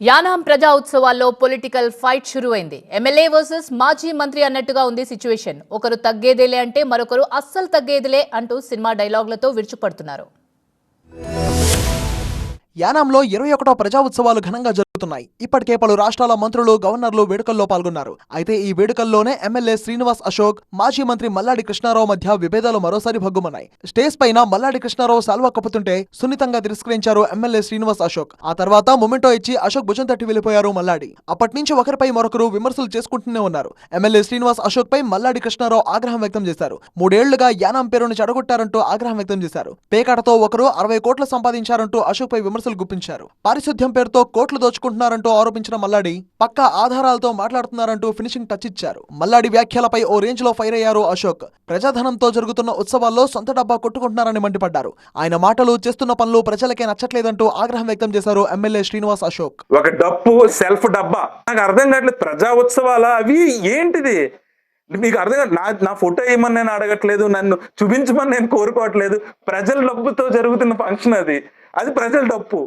యానాం ప్రజా ఉత్సవాల్లో political fight షురువైంది. ఎమ్మెల్యే వర్సెస్ మాజీ మంత్రి అన్నట్టుగా ఉంది సిచ్యువేషన్. ఒకరు తగ్గేదేలే అంటే మరొకరు అస్సలు తగ్గేదిలే అంటూ సినిమా డైలాగులతో విరుచుపడుతున్నారు యానాంలో ఇరవై ఒకటో ప్రజా ఉత్సవాలు ఘనంగా జరుగుతున్నాయి. ఇప్పటికే పలు రాష్ట్రాల మంత్రులు గవర్నర్లు వేడుకల్లో పాల్గొన్నారు. అయితే ఈ వేడుకల్లోనే ఎమ్మెల్యే శ్రీనివాస్ అశోక్ మాజీ మంత్రి మల్లాడి కృష్ణారావు మధ్య విభేదాలు మరోసారి భగ్గుమన్నాయి. స్టేజ్ పైన మల్లాడి కృష్ణారావు సాల్వా కప్పుతుంటే సున్నితంగా తిరస్కరించారు ఎమ్మెల్యే శ్రీనివాస్ అశోక్. ఆ తర్వాత మొమెంటో ఇచ్చి అశోక్ భుజం తట్టి వెళ్ళిపోయారు మల్లాడి. అప్పటి నుంచి ఒకరిపై మరొకరు విమర్శలు చేసుకుంటూనే ఉన్నారు. ఎమ్మెల్యే శ్రీనివాస్ అశోక్ పై మల్లాడి కృష్ణారావు ఆగ్రహం వ్యక్తం చేశారు. మూడేళ్ళుగా యానాం పేరును చెడగొట్టారంటూ ఆగ్రహం వ్యక్తం చేశారు. పేకాటతో ఒకరు అరవై కోట్లు సంపాదించారంటూ అశోక్ పై విమర్శలు గుప్పించారు. పారిశుద్ధ్యం పేరుతో కోట్లు దోచుకు దోచుకుంటున్నారంటూ ఆరోపించిన మల్లాడి పక్కా ఆధారాలతో మాట్లాడుతున్నారంటూ ఫినిషింగ్ టచ్ ఇచ్చారు. మల్లాడి వ్యాఖ్యలపై ఓ రేంజ్లో ఫైర్ అయ్యారు అశోక్. ప్రజాధనంతో జరుగుతున్న ఉత్సవాల్లో సొంత డబ్బా కొట్టుకుంటున్నారని మండిపడ్డారు. ఆయన మాటలు చేస్తున్న పనులు ప్రజలకే నచ్చట్లేదంటూ ఆగ్రహం వ్యక్తం చేశారు ఎమ్మెల్యే శ్రీనివాస్ అశోక్. ఒక డప్పు సెల్ఫ్ డబ్బా. నాకు అర్థం కావట్లేదు. ప్రజా ఉత్సవాల? అవి ఏంటిది? మీకు అర్థం కాదు నా నా ఫోటో ఏమని నేను అడగట్లేదు. నన్ను చూపించమని నేను కోరుకోవట్లేదు. ప్రజల డబ్బుతో జరుగుతున్న ఫంక్షన్ అది. అది ప్రజల డప్పు